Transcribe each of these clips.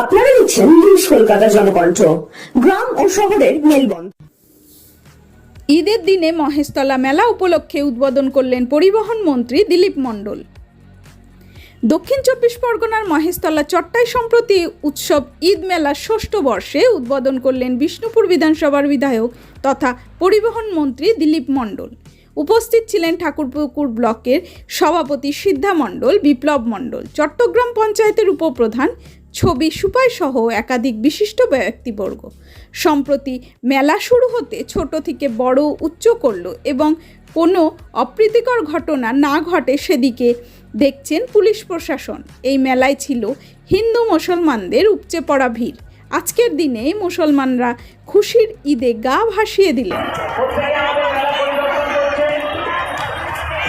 আপনারা দেখছেন নিউজ কলকাতা জনকণ্ঠ, গ্রাম ও শহরের মেলবন্ধ ঈদের দিনে মহেশতলা মেলা উপলক্ষে উদ্বোধন করলেন পরিবহন মন্ত্রী দিলীপ মণ্ডল। দক্ষিণ চব্বিশ পরগনার মহেশতলা চট্টাই সম্প্রতি উৎসব ঈদ মেলার ষষ্ঠ বর্ষে উদ্বোধন করলেন বিষ্ণুপুর বিধানসভার বিধায়ক তথা পরিবহন মন্ত্রী দিলীপ মণ্ডল। উপস্থিত ছিলেন ঠাকুরপুকুর ব্লকের সভাপতি সিদ্ধা মণ্ডল, বিপ্লব মণ্ডল, চট্টগ্রাম পঞ্চায়েতের উপপ্রধান ছবি সুপাই সহ একাধিক বিশিষ্ট ব্যক্তিবর্গ। সম্প্রতি মেলা শুরু হতে ছোট থেকে বড় উচ্চ করল এবং কোনো অপ্রীতিকর ঘটনা না ঘটে সেদিকে দেখছেন পুলিশ প্রশাসন। এই মেলায় ছিল হিন্দু মুসলমানদের উপচে পড়া ভিড়। আজকের দিনে মুসলমানরা খুশির ঈদে গা ভাসিয়ে দিলেন।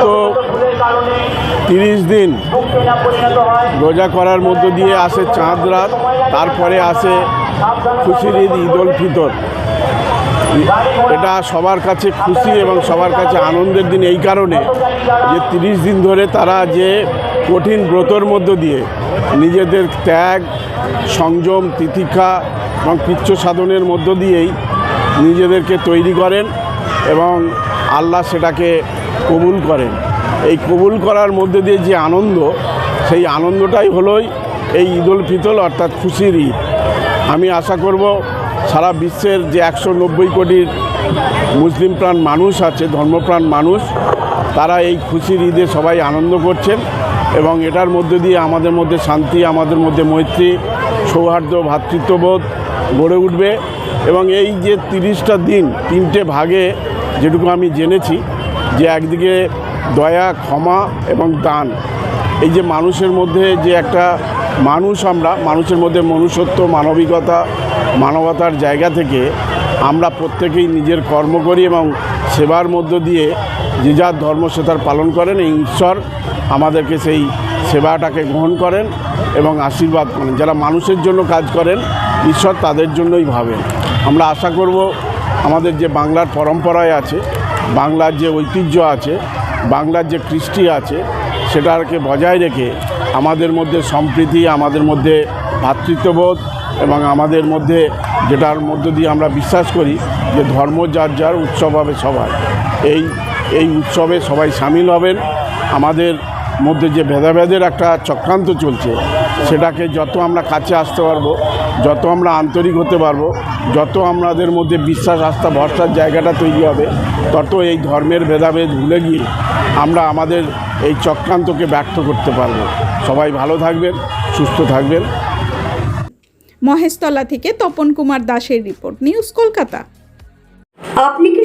তো তিরিশ দিন রোজা করার মধ্য দিয়ে আসে চাঁদ রাত, তারপরে আসে খুশির ঈদ ঈদ উল ফিতর। এটা সবার কাছে খুশি এবং সবার কাছে আনন্দের দিন এই কারণে যে তিরিশ দিন ধরে তারা যে কঠিন ব্রতর মধ্য দিয়ে নিজেদের ত্যাগ, সংযম, তিতিক্ষা এবং কৃচ্ছ সাধনের মধ্য দিয়েই নিজেদেরকে তৈরি করেন এবং আল্লাহ সেটাকে কবুল করেন। এই কবুল করার মধ্যে দিয়ে যে আনন্দ, সেই আনন্দটাই হলোই এই ঈদ উল ফিতর অর্থাৎ খুশির ঈদ। আমি আশা করব সারা বিশ্বের যে একশো নব্বই কোটির মুসলিম প্রাণ মানুষ আছে, ধর্মপ্রাণ মানুষ, তারা এই খুশির ঈদে সবাই আনন্দ করছেন এবং এটার মধ্যে দিয়ে আমাদের মধ্যে শান্তি, আমাদের মধ্যে মৈত্রী, সৌহার্দ্য ভ্রাতৃত্ববোধ গড়ে উঠবে এবং এই যে তিরিশটা দিন, তিনটে ভাগে যেটুকু আমি জেনেছি যে একদিকে দয়া, ক্ষমা এবং দান, এই যে মানুষের মধ্যে যে একটা মানুষ আমরা, মানুষের মধ্যে মনুষ্যত্ব, মানবিকতা, মানবতার জায়গা থেকে আমরা প্রত্যেকেই নিজের কর্ম করি এবং সেবার মধ্য দিয়ে যে যার ধর্ম সে তার পালন করেন। এই ঈশ্বর আমাদেরকে সেই সেবাটাকে গ্রহণ করেন এবং আশীর্বাদ করেন। যারা মানুষের জন্য কাজ করেন, ঈশ্বর তাদের জন্যই ভাবেন। আমরা আশা করব আমাদের যে বাংলার পরম্পরায় আছে, বাংলার যে ঐতিহ্য আছে, বাংলার যে কৃষ্টি আছে সেটাকে বজায় রেখে আমাদের মধ্যে সম্প্রীতি, আমাদের মধ্যে ভাতৃত্ববোধ এবং আমাদের মধ্যে যেটার মধ্য দিয়ে আমরা বিশ্বাস করি যে ধর্ম যার যার উৎসব হবে সবার। এই এই উৎসবে সবাই সামিল হবেন। আমাদের মধ্যে যে ভেদাভেদের একটা চক্রান্ত চলছে, সেটাকে যত আমরা কাছে আসতে পারব, যত আমরা আন্তরিক হতে পারব, যত আমাদের মধ্যে বিশ্বাস, আস্থা, ভরসার জায়গাটা তৈরি হবে, তত এই ধর্মের ভেদাভেদ ভুলে গিয়ে আমরা আমাদের এই চক্রান্তকে ব্যর্থ করতে পারব। সবাই ভালো থাকবেন সুস্থ থাকবেন। মহেশতলা থেকে তপন কুমার দাসের রিপোর্ট নিউজ কলকাতা। আপনি কি